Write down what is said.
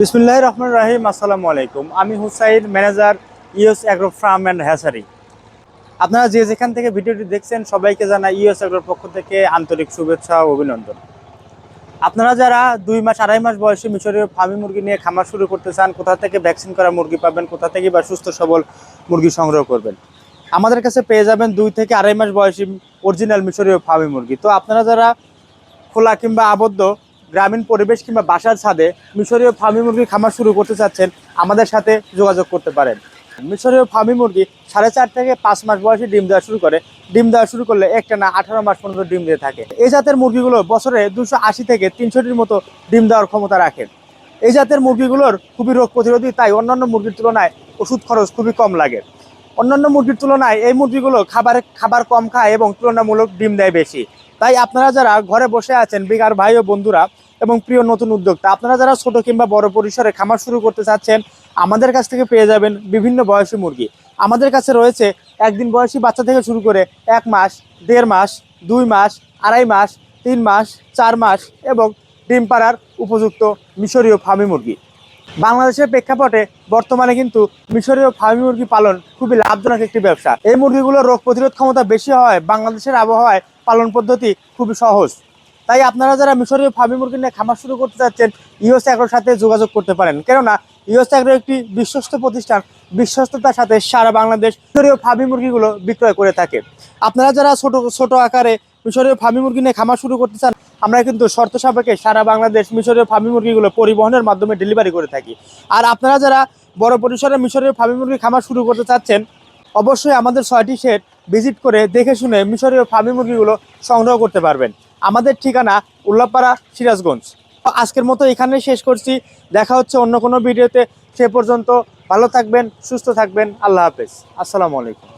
বিসমুল্লাহ রহমান রাহিম, আসসালামু আলাইকুম। আমি Hussain, manager US agro farm and hatchery. আপনারা যে যেখান থেকে ভিডিওটি দেখছেন, সবাইকে জানাই ইউএস অ্যাগ্রোর পক্ষ থেকে আন্তরিক শুভেচ্ছা ও অভিনন্দন। আপনারা যারা দুই মাস, আড়াই মাস বয়সী মিশরীয় ফার্মি মুরগি নিয়ে খামার শুরু করতে চান, কোথা থেকে ভ্যাকসিন করা মুরগি পাবেন, কোথা থেকে বা সুস্থ সবল মুরগি সংগ্রহ করবেন, আমাদের কাছে পেয়ে যাবেন দুই থেকে আড়াই মাস বয়সী অরিজিনাল মিশরীয় ফার্মি মুরগি। তো আপনারা যারা খোলা কিংবা আবদ্ধ গ্রামীণ পরিবেশ কিংবা বাসার ছাদে মিশরীয় ফার্মি মুরগি খামার শুরু করতে চাচ্ছেন, আমাদের সাথে যোগাযোগ করতে পারেন। মিশরীয় ফার্মি মুরগি সাড়ে চার থেকে পাঁচ মাস বয়সে ডিম দেওয়া শুরু করে। ডিম দেওয়া শুরু করলে একটা না আঠারো মাস পর্যন্ত ডিম দিয়ে থাকে। এই জাতের মুরগিগুলো বছরে দুশো আশি থেকে তিনশোটির মতো ডিম দেওয়ার ক্ষমতা রাখে এই জাতের মুরগিগুলোর খুবই রোগ প্রতিরোধী, তাই অন্যান্য মুরগির তুলনায় ওষুধ খরচ খুবই কম লাগে। অন্যান্য মুরগির তুলনায় এই মুরগিগুলো খাবার খাবার কম খায় এবং তুলনামূলক ডিম দেয় বেশি। তাই আপনারা যারা ঘরে বসে আছেন, বেকার ভাই ও বন্ধুরা এবং প্রিয় নতুন উদ্যোক্তা, আপনারা যারা ছোট কিংবা বড় পরিসরে খামার শুরু করতে চাচ্ছেন, আমাদের কাছ থেকে পেয়ে যাবেন বিভিন্ন বয়সী মুরগি। আমাদের কাছে রয়েছে একদিন বয়সী বাচ্চা থেকে শুরু করে এক মাস, দেড় মাস, দুই মাস, আড়াই মাস, তিন মাস, চার মাস এবং ডিম পাড়ার উপযুক্ত মিশরীয় ফার্মি মুরগি। বাংলাদেশের প্রেক্ষাপটে বর্তমানে কিন্তু মিশরীয় ফার্মি মুরগি পালন খুবই লাভজনক একটি ব্যবসা। এই মুরগিগুলোর রোগ প্রতিরোধ ক্ষমতা বেশি হয় বাংলাদেশের আবহাওয়ায় পালন পদ্ধতি খুবই সহজ। তাই আপনারা যারা মিশরীয় ফার্মি মুরগি নিয়ে খামার শুরু করতে চাচ্ছেন ইওস অ্যাগ্রোর সাথে যোগাযোগ করতে পারেন। কেননা ইওস অ্যাগ্রো একটি বিশ্বস্ত প্রতিষ্ঠান, বিশ্বস্ততার সাথে সারা বাংলাদেশ মিশরীয় ফার্মি মুরগিগুলো বিক্রয় করে থাকে। আপনারা যারা ছোট ছোট আকারে মিশরীয় ফার্মি মুরগি নিয়ে খামার শুরু করতে চান, আমরা কিন্তু শর্ত সাপেক্ষে সারা বাংলাদেশ মিশরীয় ফার্মি মুরগিগুলো পরিবহনের মাধ্যমে ডেলিভারি করে থাকি। আর আপনারা যারা বড় পরিসরে মিশরীয় ফার্মি মুরগি খামার শুরু করতে চাচ্ছেন, অবশ্যই আমাদের ছয়টি সেট ভিজিট করে দেখে শুনে মিশরীয় ফার্মি মুরগিগুলো সংগ্রহ করতে পারবেন। আমাদের ঠিকানা উল্লাপাড়া সিরাজগঞ্জ। আজকের মতো এখানে শেষ করছি। দেখা হচ্ছে অন্য কোনো ভিডিওতে। সে পর্যন্ত ভালো থাকবেন, সুস্থ থাকবেন। আল্লাহ হাফেজ। আসসালামু আলাইকুম।